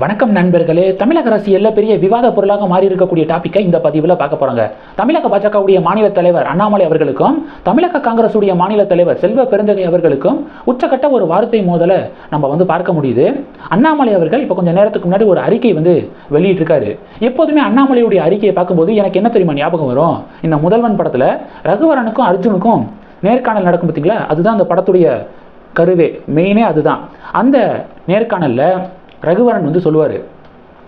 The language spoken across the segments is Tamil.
வணக்கம் நண்பர்களே. தமிழக அரசியலில் பெரிய விவாத பொருளாக மாறி இருக்கக்கூடிய டாப்பிக்கை இந்த பதிவில் பார்க்க போகிறாங்க தமிழக பாஜகவுடைய மாநில தலைவர் அண்ணாமலை அவர்களுக்கும் தமிழக காங்கிரஸுடைய மாநில தலைவர் செல்வ பெருந்தகை அவர்களுக்கும் உச்சக்கட்ட ஒரு வார்த்தை மோதலை நம்ம வந்து பார்க்க முடியுது. அண்ணாமலை அவர்கள் இப்போ கொஞ்சம் நேரத்துக்கு முன்னாடி ஒரு அறிக்கை வந்து வெளியிட்டிருக்காரு. எப்போதுமே அண்ணாமலையுடைய அறிக்கையை பார்க்கும்போது எனக்கு என்ன தெரியுமா ஞாபகம் வரும்? இந்த முதல்வன் படத்தில் ரகுவரனுக்கும் அர்ஜுனுக்கும் நேர்காணல் நடக்கும் பார்த்தீங்களா அதுதான் அந்த படத்துடைய கருவே மெயினே அதுதான். அந்த நேர்காணலில் ரகுவரன் வந்து சொல்லுவார்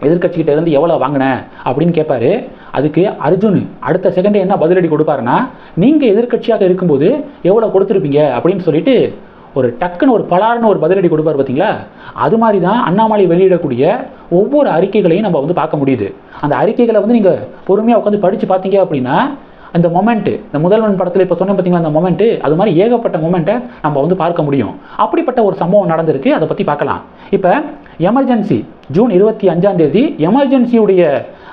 எதிர்கட்சிகிட்ட இருந்து எவ்வளோ வாங்கினேன் அப்படின்னு கேட்பாரு. அதுக்கு அர்ஜுன் அடுத்த செகண்டே என்ன பதிலடி கொடுப்பாருன்னா நீங்கள் எதிர்க்கட்சியாக இருக்கும்போது எவ்வளோ கொடுத்துருப்பீங்க? அப்படின்னு சொல்லிட்டு ஒரு டக்குன்னு ஒரு பலார்னு ஒரு பதிலடி கொடுப்பார் பார்த்தீங்களா அது மாதிரி தான் அண்ணாமலை வெளியிடக்கூடிய ஒவ்வொரு அறிக்கைகளையும் நம்ம வந்து பார்க்க முடியுது. அந்த அறிக்கைகளை வந்து நீங்கள் பொறுமையாக உட்காந்து படித்து பார்த்தீங்க அப்படின்னா அந்த மொமெண்ட்டு இந்த முதல்வன் படத்தில் இப்போ சொன்னேன் பார்த்தீங்களா அந்த மொமெண்ட்டு அது மாதிரி ஏகப்பட்ட மொமெண்ட்டை நம்ம வந்து பார்க்க முடியும். அப்படிப்பட்ட ஒரு சம்பவம் நடந்திருக்கு அதை பற்றி பார்க்கலாம். இப்போ எமர்ஜென்சி ஜூன் இருபத்தி அஞ்சாம் தேதி எமர்ஜென்சியுடைய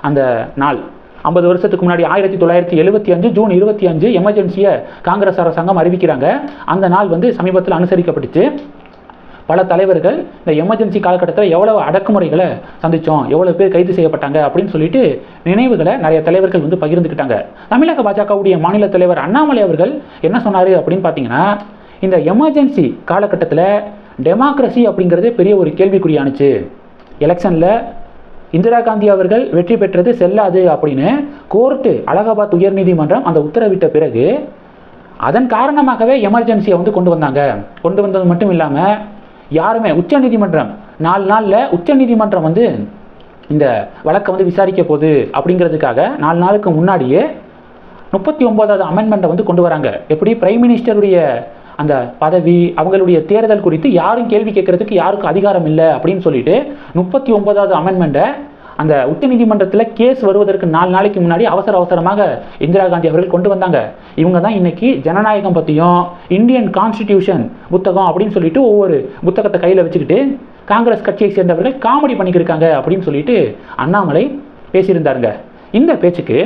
அந்த நாள். ஐம்பது வருஷத்துக்கு முன்னாடி ஆயிரத்தி தொள்ளாயிரத்தி எழுபத்தி அஞ்சு ஜூன் இருபத்தி அஞ்சு எமர்ஜென்சியை காங்கிரஸ் அரசாங்கம் அறிவிக்கிறாங்க. அந்த நாள் வந்து சமீபத்தில் அனுசரிக்கப்பட்டுச்சு. பல தலைவர்கள் இந்த எமர்ஜென்சி காலகட்டத்தில் எவ்வளவு அடக்குமுறைகளை சந்தித்தோம் எவ்வளோ பேர் கைது செய்யப்பட்டாங்க அப்படின்னு சொல்லிட்டு நினைவுகளை நிறைய தலைவர்கள் வந்து பகிர்ந்துக்கிட்டாங்க. தமிழக பாஜகவுடைய மாநில தலைவர் அண்ணாமலை அவர்கள் என்ன சொன்னார் அப்படின்னு பார்த்தீங்கன்னா இந்த எமர்ஜென்சி காலகட்டத்தில் டெமோக்ரஸி அப்படிங்கிறது பெரிய ஒரு கேள்விக்குறியானுச்சு எலெக்ஷனில் இந்திரா காந்தி அவர்கள் வெற்றி பெற்றது செல்லாது அப்படின்னு கோர்ட்டு அலகாபாத் உயர்நீதிமன்றம் அந்த உத்தரவிட்ட பிறகு அதன் காரணமாகவே எமர்ஜென்சியை வந்து கொண்டு வந்தாங்க. கொண்டு வந்தது மட்டும் இல்லாமல் யாருமே உச்சநீதிமன்றம் நாலு நாளில் உச்சநீதிமன்றம் வந்து இந்த வழக்கை வந்து விசாரிக்க போகுது அப்படிங்கிறதுக்காக நாலு நாளுக்கு முன்னாடியே முப்பத்தி ஒன்பதாவது அமெண்ட்மெண்ட்டை வந்து கொண்டு வராங்க. எப்படி? பிரைம் மினிஸ்டருடைய அந்த பதவி அவங்களுடைய தேர்தல் குறித்து யாரும் கேள்வி கேட்கறதுக்கு யாருக்கும் அதிகாரம் இல்லை அப்படின்னு சொல்லிட்டு முப்பத்தி ஒன்பதாவது அமெண்ட்மெண்ட்டை அந்த உச்ச நீதிமன்றத்தில் கேஸ் வருவதற்கு நாலு நாளைக்கு முன்னாடி அவசர அவசரமாக இந்திரா காந்தி அவர்கள் கொண்டு வந்தாங்க. இவங்க தான் இன்னைக்கு ஜனநாயகம் பற்றியும் இந்தியன் கான்ஸ்டிடியூஷன் புத்தகம் அப்படின்னு சொல்லிட்டு ஒவ்வொரு புத்தகத்தை கையில் வச்சுக்கிட்டு காங்கிரஸ் கட்சியை சேர்ந்தவர்கள் காமெடி பண்ணிக்கிருக்காங்க அப்படின்னு சொல்லிட்டு அண்ணாமலை பேசியிருந்தாருங்க. இந்த பேச்சுக்கு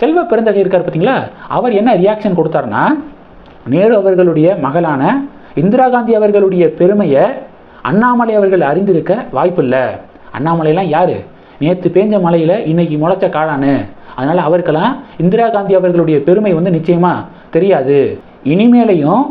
செல்வ பெருந்தகை இருக்கார் பார்த்தீங்களா அவர் என்ன ரியாக்ஷன் கொடுத்தாருன்னா நேரு அவர்களுடைய மகளான இந்திரா காந்தி அவர்களுடைய பெருமையை அண்ணாமலை அவர்கள் அறிந்திருக்க வாய்ப்பில்லை. அண்ணாமலையெல்லாம் யார்? நேற்று பேஞ்ச மலையில் இன்னைக்கு முளைச்ச காளானு. அதனால் அவருக்கெல்லாம் இந்திரா காந்தி அவர்களுடைய பெருமை வந்து நிச்சயமாக தெரியாது. இனிமேலையும்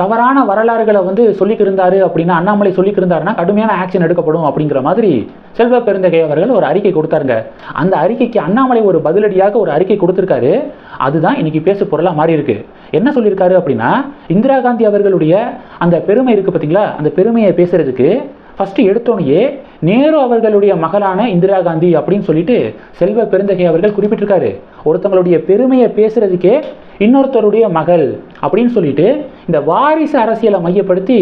தவறான வரலாறுகளை வந்து சொல்லிக்கிருந்தாரு அப்படின்னா அண்ணாமலை சொல்லிக்கிருந்தாருன்னா கடுமையான ஆக்ஷன் எடுக்கப்படும் அப்படிங்கிற மாதிரி செல்வ பெருந்தகை அவர்கள் ஒரு அறிக்கை கொடுத்தாருங்க. அந்த அறிக்கைக்கு அண்ணாமலை ஒரு பதிலடியாக ஒரு அறிக்கை கொடுத்துருக்காரு. அதுதான் இன்னைக்கு பேசு பொருளாக மாறி இருக்கு. என்ன சொல்லியிருக்காரு அப்படின்னா இந்திரா காந்தி அவர்களுடைய அந்த பெருமை இருக்குது பார்த்தீங்களா அந்த பெருமையை பேசுறதுக்கு ஃபஸ்ட்டு எடுத்தோனையே நேரு அவர்களுடைய மகளான இந்திரா காந்தி அப்படின்னு சொல்லிட்டு செல்வ பெருந்தகை அவர்கள் குறிப்பிட்டிருக்காரு. ஒருத்தவங்களுடைய பெருமையை பேசுறதுக்கே இன்னொருத்தருடைய மகள் அப்படின்னு சொல்லிட்டு இந்த வாரிசு அரசியலை மையப்படுத்தி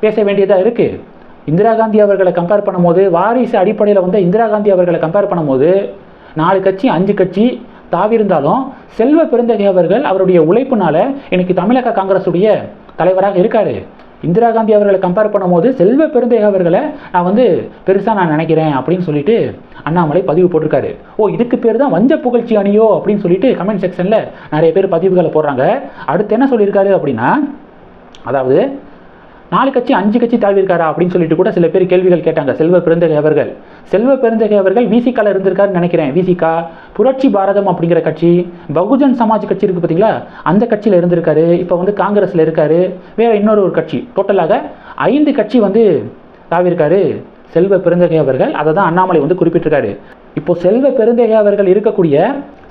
பேச வேண்டியதாக இருக்குது இந்திரா காந்தி அவர்களை கம்பேர் பண்ணும்போது வாரிசு அடிப்படையில் வந்து இந்திரா காந்தி அவர்களை கம்பேர் பண்ணும்போது நாலு கட்சி அஞ்சு கட்சி தாவிருந்தாலும் செல்வ பெருந்தகை அவர்கள் அவருடைய உழைப்புனால இன்னைக்கு தமிழக காங்கிரஸுடைய தலைவராக இருக்காரு. இந்திரா காந்தி அவர்களை கம்பேர் பண்ணும்போது செல்வ பெருந்தேக அவர்களை நான் வந்து பெருசாக நான் நினைக்கிறேன் அப்படின்னு சொல்லிட்டு அண்ணாமலை பதிவு போட்டிருக்காரு. ஓ இதுக்கு பேர் தான் வஞ்ச புகழ்ச்சி அணியோ அப்படின்னு சொல்லிட்டு கமெண்ட் செக்ஷனில் நிறைய பேர் பதிவுகளை போடுறாங்க. அடுத்து என்ன சொல்லியிருக்காரு அப்படின்னா அதாவது நாலு கட்சி அஞ்சு கட்சி தாழ்விருக்காரா அப்படின்னு சொல்லிட்டு கூட சில பேர் கேள்விகள் கேட்டாங்க. செல்வ பெருந்தகை அவர்கள். செல்வ பெருந்தகை அவர்கள் விசிகால இருந்திருக்காருன்னு நினைக்கிறேன். விசிகா புரட்சி பாரதம் அப்படிங்கிற கட்சி பகுஜன் சமாஜ் கட்சி இருக்குது பார்த்தீங்களா அந்த கட்சியில் இருந்திருக்காரு. இப்போ வந்து காங்கிரஸில் இருக்காரு. வேறு இன்னொரு ஒரு கட்சி. டோட்டலாக ஐந்து கட்சி வந்து தாவிருக்காரு செல்வ பெருந்தகை அவர்கள். அதை தான் அண்ணாமலை வந்து குறிப்பிட்டிருக்காரு. இப்போ செல்வ பெருந்தகை அவர்கள் இருக்கக்கூடிய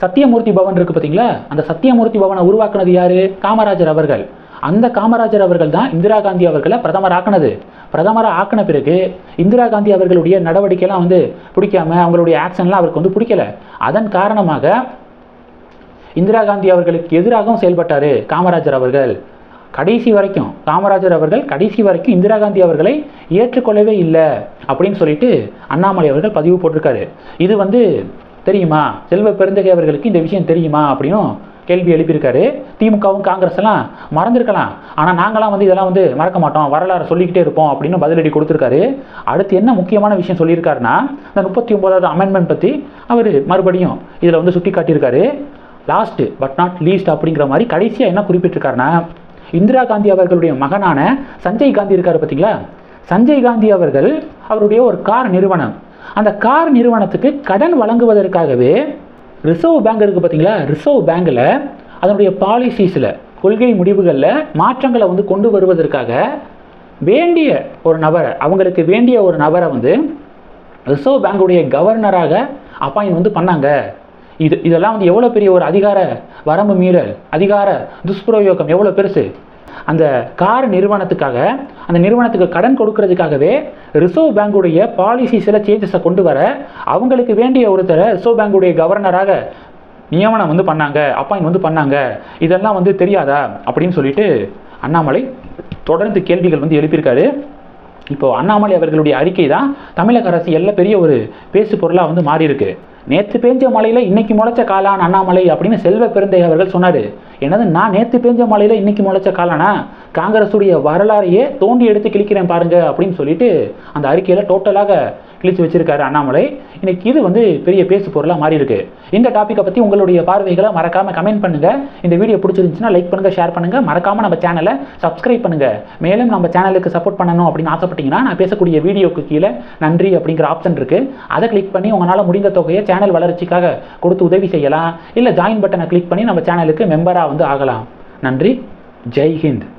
சத்தியமூர்த்தி பவன் இருக்குது பார்த்தீங்களா அந்த சத்தியமூர்த்தி பவனை உருவாக்குனது யாரு? காமராஜர் அவர்கள். அந்த காமராஜர் அவர்கள் தான் இந்திரா காந்தி அவர்களை பிரதமர் ஆக்கினது. பிரதமராக ஆக்கின பிறகு இந்திரா காந்தி அவர்களுடைய நடவடிக்கைலாம் வந்து பிடிக்காம அவங்களுடைய ஆக்ஷன்லாம் அவருக்கு வந்து பிடிக்கல. அதன் காரணமாக இந்திரா காந்தி அவர்களுக்கு எதிராகவும் செயல்பட்டார் காமராஜர் அவர்கள். கடைசி வரைக்கும் காமராஜர் அவர்கள் கடைசி வரைக்கும் இந்திரா காந்தி அவர்களை ஏற்றுக்கொள்ளவே இல்லை அப்படின்னு சொல்லிட்டு அண்ணாமலை அவர்கள் பதிவு போட்டிருக்காரு. இது வந்து தெரியுமா? செல்வ பெருந்தகை அவர்களுக்கு இந்த விஷயம் தெரியுமா அப்படின்னும் கேள்வி எழுப்பியிருக்காரு. திமுகவும் காங்கிரஸ் எல்லாம் மறந்துருக்கலாம். ஆனால் நாங்களாம் வந்து இதெல்லாம் வந்து மறக்க மாட்டோம். வரலாறு சொல்லிக்கிட்டே இருப்போம் அப்படின்னு பதிலடி கொடுத்துருக்காரு. அடுத்து என்ன முக்கியமான விஷயம் சொல்லியிருக்காருன்னா இந்த முப்பத்தி ஒன்பதாவது அமெண்ட்மெண்ட் பற்றி அவர் மறுபடியும் இதில் வந்து சுட்டி காட்டியிருக்காரு லாஸ்ட்டு பட் நாட் லீஸ்ட் அப்படிங்கிற மாதிரி கடைசியாக என்ன குறிப்பிட்டிருக்காருன்னா இந்திரா காந்தி அவர்களுடைய மகனான சஞ்சய் காந்தி இருக்கார் பார்த்தீங்களா சஞ்சய் காந்தி அவர்கள் அவருடைய ஒரு கார் நிறுவனம். அந்த கார் நிறுவனத்துக்கு கடன் வழங்குவதற்காகவே ரிசர்வ் பேங்க் இருக்குது பார்த்தீங்களா ரிசர்வ் பேங்கில் அதனுடைய பாலிசிஸில் கொள்கை முடிவுகளில் மாற்றங்களை வந்து கொண்டு வருவதற்காக வேண்டிய ஒரு நபரை அவங்களுக்கு வேண்டிய ஒரு நபரை வந்து ரிசர்வ் பேங்குடைய கவர்னராக அப்பாயின் வந்து பண்ணாங்க. இது இதெல்லாம் வந்து எவ்வளோ பெரிய ஒரு அதிகார வரம்பு மீறல் அதிகார துஷ்பிரயோகம் எவ்வளோ பெருசு? அந்த கார் நிறுவனத்துக்காக அந்த நிறுவனத்துக்கு கடன் கொடுக்கறதுக்காகவே ரிசர்வ் பேங்குடைய பாலிசிஸில் சேஞ்சஸை கொண்டு வர அவங்களுக்கு வேண்டிய ஒருத்தரை ரிசர்வ் பேங்குடைய கவர்னராக நியமனம் வந்து பண்ணாங்க அப்பாயின் வந்து பண்ணாங்க. இதெல்லாம் வந்து தெரியாதா? அப்படின்னு சொல்லிட்டு அண்ணாமலை தொடர்ந்து கேள்விகள் வந்து எழுப்பியிருக்காரு. இப்போ அண்ணாமலை அவர்களுடைய அறிக்கை தான் தமிழக அரசியலில் பெரிய ஒரு பேசு பொருளாக வந்து மாறி இருக்கு நேற்று பேஞ்ச மலையில் இன்னைக்கு முளைச்ச காலான் அண்ணாமலை அப்படின்னு செல்வ பெருந்தை அவர்கள் சொன்னார். என்னது நான் நேற்று பெஞ்ச மழையில் இன்னைக்கு முளைச்ச காலனா? காங்கிரஸுடைய வரலாறையே தோண்டி எடுத்து கிழிக்கிறேன் பாருங்க அப்படின்னு சொல்லிட்டு அந்த அறிக்கையில் டோட்டலாக கிழிச்சு வச்சிருக்காரு அண்ணாமலை. இன்னைக்கு இது வந்து பெரிய பேசு பொருளாக மாறி இருக்கு இந்த டாப்பிக்கை பற்றி உங்களுடைய பார்வைகளை மறக்காம கமெண்ட் பண்ணுங்க. இந்த வீடியோ பிடிச்சிருந்துச்சுன்னா லைக் பண்ணுங்க ஷேர் பண்ணுங்க. மறக்காம நம்ம சேனலை சப்ஸ்கிரைப் பண்ணுங்க. மேலும் நம்ம சேனலுக்கு சப்போர்ட் பண்ணணும் அப்படின்னு ஆசைப்பட்டீங்கன்னா நான் பேசக்கூடிய வீடியோக்கு கீழே நன்றி அப்படிங்கிற ஆப்ஷன் இருக்கு. அதை கிளிக் பண்ணி உங்களால் முடிந்த தொகையை சேனல் வளர்ச்சிக்காக கொடுத்து உதவி செய்யலாம். இல்லை ஜாயின் பட்டனை கிளிக் பண்ணி நம்ம சேனலுக்கு மெம்பராக வந்து ஆகலாம். நன்றி. ஜெய் ஹிந்த்